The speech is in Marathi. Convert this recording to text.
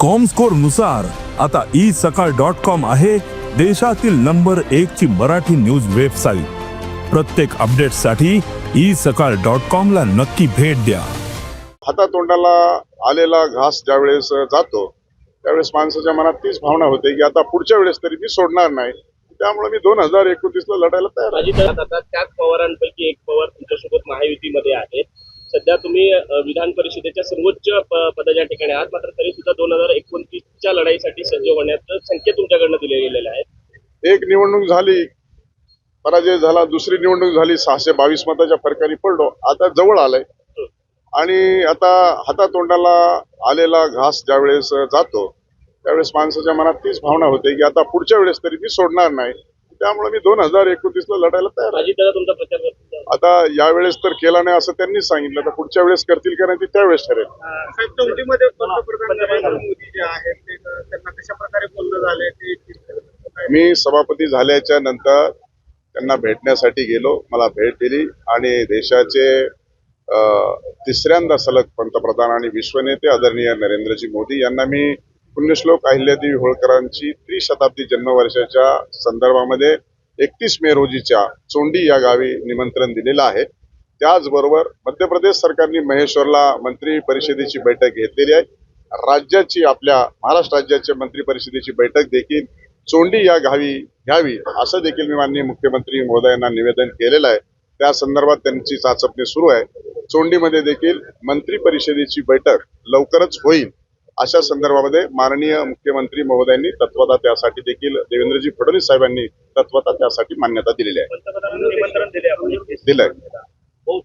कॉमस्कोरनुसार आता ई सकाळ डॉट कॉम आहे देशातील नंबर एक ची मराठी न्यूज वेबसाईट प्रत्येक अपडेटसाठी ई सकाळ डॉट कॉम ला नक्की भेट द्या. हातातोंडाला आलेला घास ज्यावेळेस जातो त्यावेळेस माणसाच्या मनात तीच भावना होते की आता पुढच्या वेळेस तरी मी सोडणार नाही. त्यामुळे मी दोन हजार एकोणतीस ला लढायला तयार आहे. त्याच पवारांपैकी एक पवार तुमच्यासोबत महायुतीमध्ये आहेत. सध्या तुम्ही विधान परिषदेच्या सर्वोच्च पदाच्या ठिकाणी आहात. मात्र तरी सुद्धा दोन हजार एकोणतीसच्या लढाईसाठी सज्ज होण्याचं संकेत तुमच्याकडनं दिले गेलेले आहेत. एक निवडणूक झाली पराजय झाला दुसरी निवडणूक झाली सहाशे बावीस मताच्या फरकाने पडलो. आता जवळ आलंय. आणि आता हातातोंडाला आलेला घास ज्यावेळेस जातो त्यावेळेस माणसाच्या मनात तीच भावना होते की आता पुढच्या वेळेस तरी मी सोडणार नाही. त्यामुळे मी दोन हजार एकोणतीस ला लढायला तयार आहे. आता यावेळेस तर केला नाही असं त्यांनी सांगितलं. तर पुढच्या वेळेस करतील का नाही ते त्यावेळेस ठरेल. साहेब चौथीमध्ये पंतप्रधान नरेंद्र मोदी जे आहेत ते त्यांना कशा प्रकारे बोलणं झालंय ते मी सभापती झाल्याच्यानंतर त्यांना भेटण्यासाठी गेलो मला भेट दिली आणि देशाचे अ, तिसऱ्यांदा सलग पंतप्रधान आणि विश्वनेते आदरणीय नरेंद्रजी मोदी यांना मी पुण्यश्लोक अहिल्यादेवी होळकरांची त्रिशताब्दी जन्मवर्षाच्या संदर्भामध्ये एकतीस मे रोजीच्या चोंडी या गावी निमंत्रण दिलेलं आहे. त्याचबरोबर मध्य प्रदेश सरकारने महेश्वरला मंत्री परिषदेची बैठक घेतलेली आहे. राज्याची आपल्या महाराष्ट्र राज्याच्या मंत्री परिषदेची बैठक देखील चोंडी या गावी घ्यावी असं देखील मी माननीय मुख्यमंत्री महोदयांना निवेदन केलेलं आहे. त्या संदर्भात त्यांची चाचपणी सुरू आहे. चोंडीमध्ये देखील मंत्री परिषदेची बैठक लवकरच होईल. अशा संदर्भामध्ये माननीय मुख्यमंत्री महोदयांनी तत्वता त्यासाठी देखील देवेंद्रजी फडणवीस साहेबांनी तत्वता त्यासाठी मान्यता दिलेली आहे. दिलंय. हो